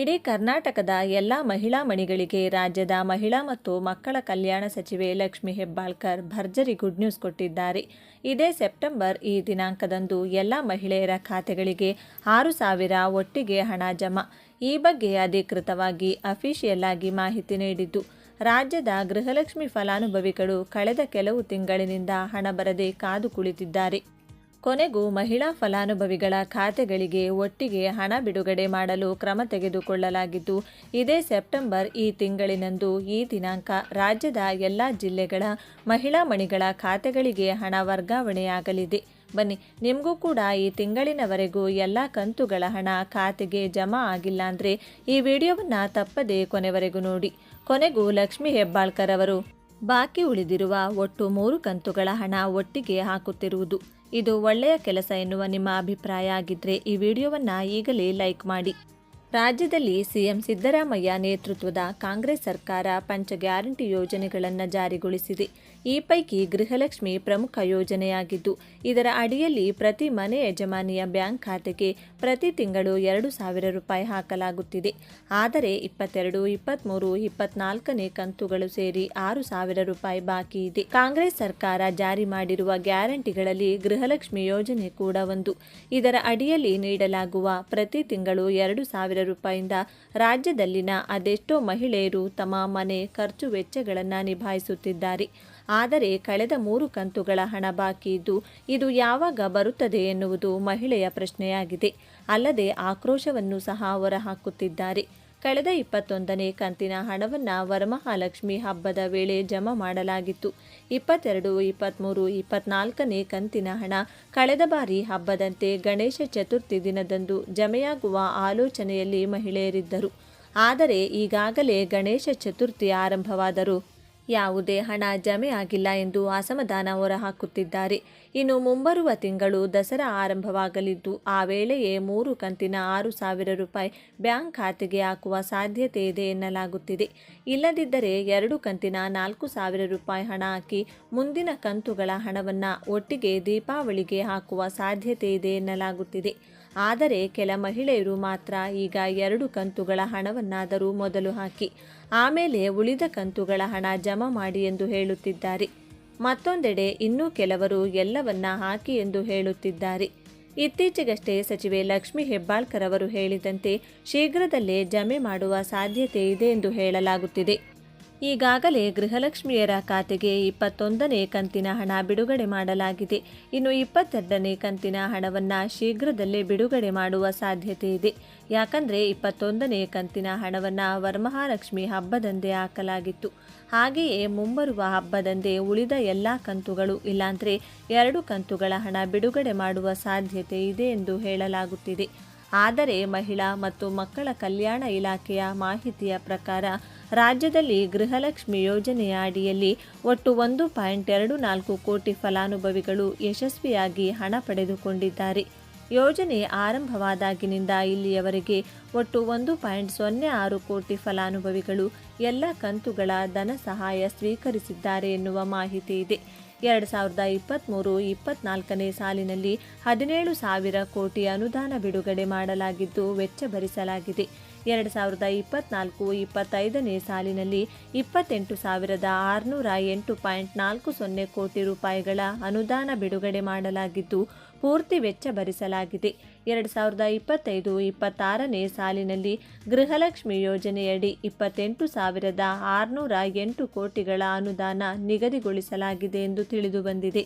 ಇಡೀ ಕರ್ನಾಟಕದ ಎಲ್ಲ ಮಹಿಳಾ ಮಣಿಗಳಿಗೆ ರಾಜ್ಯದ ಮಹಿಳಾ ಮತ್ತು ಮಕ್ಕಳ ಕಲ್ಯಾಣ ಸಚಿವೆ ಲಕ್ಷ್ಮಿ ಹೆಬ್ಬಾಳ್ಕರ್ ಭರ್ಜರಿ ಗುಡ್ ನ್ಯೂಸ್ ಕೊಟ್ಟಿದ್ದಾರೆ. ಇದೇ ಸೆಪ್ಟೆಂಬರ್ ಈ ದಿನಾಂಕದಂದು ಎಲ್ಲ ಮಹಿಳೆಯರ ಖಾತೆಗಳಿಗೆ ಆರು ಸಾವಿರ ಒಟ್ಟಿಗೆ ಹಣ ಜಮಾ. ಈ ಬಗ್ಗೆ ಅಧಿಕೃತವಾಗಿ ಅಫಿಷಿಯಲ್ ಆಗಿ ಮಾಹಿತಿ ನೀಡಿದ್ದು, ರಾಜ್ಯದ ಗೃಹಲಕ್ಷ್ಮಿ ಫಲಾನುಭವಿಗಳು ಕಳೆದ ಕೆಲವು ತಿಂಗಳಿನಿಂದ ಹಣ ಬರದೆ ಕಾದು ಕುಳಿತಿದ್ದಾರೆ. ಕೊನೆಗೂ ಮಹಿಳಾ ಫಲಾನುಭವಿಗಳ ಖಾತೆಗಳಿಗೆ ಒಟ್ಟಿಗೆ ಹಣ ಬಿಡುಗಡೆ ಮಾಡಲು ಕ್ರಮ ತೆಗೆದುಕೊಳ್ಳಲಾಗಿದ್ದು, ಇದೇ ಸೆಪ್ಟೆಂಬರ್ ಈ ತಿಂಗಳಿನಂದು ಈ ದಿನಾಂಕ ರಾಜ್ಯದ ಎಲ್ಲ ಜಿಲ್ಲೆಗಳ ಮಹಿಳಾ ಮಣಿಗಳ ಖಾತೆಗಳಿಗೆ ಹಣ ವರ್ಗಾವಣೆಯಾಗಲಿದೆ. ಬನ್ನಿ, ನಿಮಗೂ ಕೂಡ ಈ ತಿಂಗಳಿನವರೆಗೂ ಎಲ್ಲ ಕಂತುಗಳ ಹಣ ಖಾತೆಗೆ ಜಮಾ ಆಗಿಲ್ಲ ಅಂದರೆ ಈ ವಿಡಿಯೋವನ್ನು ತಪ್ಪದೇ ಕೊನೆವರೆಗೂ ನೋಡಿ. ಕೊನೆಗೂ ಲಕ್ಷ್ಮಿ ಹೆಬ್ಬಾಳ್ಕರ್ ಅವರು, ಬಾಕಿ ಉಳಿದಿರುವ ಒಟ್ಟು ಮೂರು ಕಂತುಗಳ ಹಣ ಒಟ್ಟಿಗೆ ಹಾಕುತ್ತಿರುವುದು. ಇದು ಒಳ್ಳೆಯ ಕೆಲಸ ಎನ್ನುವ ನಿಮ್ಮ ಅಭಿಪ್ರಾಯ ಆಗಿದ್ರೆ ಈ ವಿಡಿಯೋವನ್ನು ಈಗಲೇ ಲೈಕ್ ಮಾಡಿ. ರಾಜ್ಯದಲ್ಲಿ ಸಿಎಂ ಸಿದ್ದರಾಮಯ್ಯ ನೇತೃತ್ವದ ಕಾಂಗ್ರೆಸ್ ಸರ್ಕಾರ ಪಂಚ ಗ್ಯಾರಂಟಿ ಯೋಜನೆಗಳನ್ನು ಜಾರಿಗೊಳಿಸಿದೆ. ಈ ಪೈಕಿ ಗೃಹಲಕ್ಷ್ಮಿ ಪ್ರಮುಖ ಯೋಜನೆಯಾಗಿದ್ದು, ಇದರ ಅಡಿಯಲ್ಲಿ ಪ್ರತಿ ಮನೆ ಯಜಮಾನಿಯ ಬ್ಯಾಂಕ್ ಖಾತೆಗೆ ಪ್ರತಿ ತಿಂಗಳು ಎರಡು ಸಾವಿರ ರೂಪಾಯಿ ಹಾಕಲಾಗುತ್ತಿದೆ. ಆದರೆ ಇಪ್ಪತ್ತೆರಡು ಇಪ್ಪತ್ತ್ಮೂರು ಇಪ್ಪತ್ನಾಲ್ಕನೇ ಕಂತುಗಳು ಸೇರಿ ಆರು ಸಾವಿರ ರೂಪಾಯಿ ಬಾಕಿ ಇದೆ. ಕಾಂಗ್ರೆಸ್ ಸರ್ಕಾರ ಜಾರಿ ಮಾಡಿರುವ ಗ್ಯಾರಂಟಿಗಳಲ್ಲಿ ಗೃಹಲಕ್ಷ್ಮಿ ಯೋಜನೆ ಕೂಡ ಒಂದು. ಇದರ ಅಡಿಯಲ್ಲಿ ನೀಡಲಾಗುವ ಪ್ರತಿ ತಿಂಗಳು ಎರಡು ಸಾವಿರ ರೂಪಾಯಿಂದ ರಾಜ್ಯದಲ್ಲಿನ ಅದೆಷ್ಟೋ ಮಹಿಳೆಯರು ತಮ್ಮ ಮನೆ ಖರ್ಚು ವೆಚ್ಚಗಳನ್ನು ನಿಭಾಯಿಸುತ್ತಿದ್ದಾರೆ. ಆದರೆ ಕಳೆದ ಮೂರು ಕಂತುಗಳ ಹಣ ಬಾಕಿ ಇದ್ದು ಇದು ಯಾವಾಗ ಬರುತ್ತದೆ ಎನ್ನುವುದು ಮಹಿಳೆಯ ಪ್ರಶ್ನೆಯಾಗಿದೆ. ಅಲ್ಲದೆ ಆಕ್ರೋಶವನ್ನು ಸಹ ಹೊರಹಾಕುತ್ತಿದ್ದಾರೆ. ಕಳೆದ ಇಪ್ಪತ್ತೊಂದನೇ ಕಂತಿನ ಹಣವನ್ನು ವರಮಹಾಲಕ್ಷ್ಮಿ ಹಬ್ಬದ ವೇಳೆ ಜಮಾ ಮಾಡಲಾಗಿತ್ತು. ಇಪ್ಪತ್ತೆರಡು ಇಪ್ಪತ್ತ್ಮೂರು ಇಪ್ಪತ್ನಾಲ್ಕನೇ ಕಂತಿನ ಹಣ ಕಳೆದ ಬಾರಿ ಹಬ್ಬದಂತೆ ಗಣೇಶ ಚತುರ್ಥಿ ದಿನದಂದು ಜಮೆಯಾಗುವ ಆಲೋಚನೆಯಲ್ಲಿ ಮಹಿಳೆಯರಿದ್ದರು. ಆದರೆ ಈಗಾಗಲೇ ಗಣೇಶ ಚತುರ್ಥಿ ಆರಂಭವಾದರೂ ಯಾವುದೇ ಹಣ ಜಮೆ ಆಗಿಲ್ಲ ಎಂದು ಅಸಮಾಧಾನ ಹೊರಹಾಕುತ್ತಿದ್ದಾರೆ. ಇನ್ನು ಮುಂಬರುವ ತಿಂಗಳು ದಸರಾ ಆರಂಭವಾಗಲಿದ್ದು, ಆ ವೇಳೆಯೇ ಮೂರು ಕಂತಿನ ಆರು ಸಾವಿರ ರೂಪಾಯಿ ಬ್ಯಾಂಕ್ ಖಾತೆಗೆ ಹಾಕುವ ಸಾಧ್ಯತೆ ಇದೆ ಎನ್ನಲಾಗುತ್ತಿದೆ. ಇಲ್ಲದಿದ್ದರೆ ಎರಡು ಕಂತಿನ ನಾಲ್ಕು ಸಾವಿರ ರೂಪಾಯಿ ಹಣ ಹಾಕಿ ಮುಂದಿನ ಕಂತುಗಳ ಹಣವನ್ನು ಒಟ್ಟಿಗೆ ದೀಪಾವಳಿಗೆ ಹಾಕುವ ಸಾಧ್ಯತೆ ಇದೆ ಎನ್ನಲಾಗುತ್ತಿದೆ. ಆದರೆ ಕೆಲ ಮಹಿಳೆಯರು ಮಾತ್ರ ಈಗ ಎರಡು ಕಂತುಗಳ ಹಣವನ್ನಾದರೂ ಮೊದಲು ಹಾಕಿ, ಆಮೇಲೆ ಉಳಿದ ಕಂತುಗಳ ಹಣ ಜಮಾ ಮಾಡಿ ಎಂದು ಹೇಳುತ್ತಿದ್ದಾರೆ. ಮತ್ತೊಂದೆಡೆ ಇನ್ನೂ ಕೆಲವರು ಎಲ್ಲವನ್ನ ಹಾಕಿ ಎಂದು ಹೇಳುತ್ತಿದ್ದಾರೆ. ಇತ್ತೀಚೆಗಷ್ಟೇ ಸಚಿವೆ ಲಕ್ಷ್ಮಿ ಹೆಬ್ಬಾಳ್ಕರ್ ಅವರು ಹೇಳಿದಂತೆ ಶೀಘ್ರದಲ್ಲೇ ಜಮೆ ಮಾಡುವ ಸಾಧ್ಯತೆ ಇದೆ ಎಂದು ಹೇಳಲಾಗುತ್ತಿದೆ. ಈಗಾಗಲೇ ಗೃಹಲಕ್ಷ್ಮಿಯರ ಖಾತೆಗೆ ಇಪ್ಪತ್ತೊಂದನೇ ಕಂತಿನ ಹಣ ಬಿಡುಗಡೆ ಮಾಡಲಾಗಿದೆ. ಇನ್ನು ಇಪ್ಪತ್ತೆರಡನೇ ಕಂತಿನ ಹಣವನ್ನು ಶೀಘ್ರದಲ್ಲೇ ಬಿಡುಗಡೆ ಮಾಡುವ ಸಾಧ್ಯತೆ ಇದೆ. ಯಾಕಂದರೆ ಇಪ್ಪತ್ತೊಂದನೇ ಕಂತಿನ ಹಣವನ್ನು ವರಮಹಾಲಕ್ಷ್ಮಿ ಹಬ್ಬದಂದೇ ಹಾಕಲಾಗಿತ್ತು. ಹಾಗೆಯೇ ಮುಂಬರುವ ಹಬ್ಬದಂದೇ ಉಳಿದ ಎಲ್ಲ ಕಂತುಗಳು, ಇಲ್ಲಾಂದರೆ ಎರಡು ಕಂತುಗಳ ಹಣ ಬಿಡುಗಡೆ ಮಾಡುವ ಸಾಧ್ಯತೆ ಇದೆ ಎಂದು ಹೇಳಲಾಗುತ್ತಿದೆ. ಆದರೆ ಮಹಿಳಾ ಮತ್ತು ಮಕ್ಕಳ ಕಲ್ಯಾಣ ಇಲಾಖೆಯ ಮಾಹಿತಿಯ ಪ್ರಕಾರ ರಾಜ್ಯದಲ್ಲಿ ಗೃಹಲಕ್ಷ್ಮಿ ಯೋಜನೆಯ ಅಡಿಯಲ್ಲಿ ಒಟ್ಟು ಒಂದು ಪಾಯಿಂಟ್ ಎರಡು ನಾಲ್ಕು ಕೋಟಿ ಫಲಾನುಭವಿಗಳು ಯಶಸ್ವಿಯಾಗಿ ಹಣ ಪಡೆದುಕೊಂಡಿದ್ದಾರೆ. ಯೋಜನೆ ಆರಂಭವಾದಾಗಿನಿಂದ ಇಲ್ಲಿಯವರೆಗೆ ಒಟ್ಟು ಒಂದು ಪಾಯಿಂಟ್ ಸೊನ್ನೆ ಆರು ಕೋಟಿ ಫಲಾನುಭವಿಗಳು ಎಲ್ಲ ಕಂತುಗಳ ಧನ ಸಹಾಯ ಸ್ವೀಕರಿಸಿದ್ದಾರೆ ಎನ್ನುವ ಮಾಹಿತಿ ಇದೆ. ಎರಡು ಸಾವಿರದ ಇಪ್ಪತ್ತ್ಮೂರು ಇಪ್ಪತ್ನಾಲ್ಕನೇ ಸಾಲಿನಲ್ಲಿ ಹದಿನೇಳು ಸಾವಿರ ಕೋಟಿ ಅನುದಾನ ಬಿಡುಗಡೆ ಮಾಡಲಾಗಿದ್ದು ವೆಚ್ಚ ಭರಿಸಲಾಗಿದೆ ಎರಡು ಸಾವಿರದ ಇಪ್ಪತ್ನಾಲ್ಕು ಇಪ್ಪತ್ತೈದನೇ ಸಾಲಿನಲ್ಲಿ ಇಪ್ಪತ್ತೆಂಟು ಸಾವಿರದ ಆರುನೂರ ಎಂಟು ಪಾಯಿಂಟ್ ನಾಲ್ಕು ಸೊನ್ನೆ ಕೋಟಿ ರೂಪಾಯಿಗಳ ಅನುದಾನ ಬಿಡುಗಡೆ ಮಾಡಲಾಗಿದ್ದು ಪೂರ್ತಿ ವೆಚ್ಚ ಭರಿಸಲಾಗಿದೆ. ಎರಡು ಸಾವಿರದ ಇಪ್ಪತ್ತೈದು ಇಪ್ಪತ್ತಾರನೇ ಸಾಲಿನಲ್ಲಿ ಗೃಹಲಕ್ಷ್ಮಿ ಯೋಜನೆಯಡಿ ಇಪ್ಪತ್ತೆಂಟು ಸಾವಿರದ ಆರುನೂರ ಎಂಟು ಕೋಟಿಗಳ ಅನುದಾನ ನಿಗದಿಗೊಳಿಸಲಾಗಿದೆ ಎಂದು ತಿಳಿದುಬಂದಿದೆ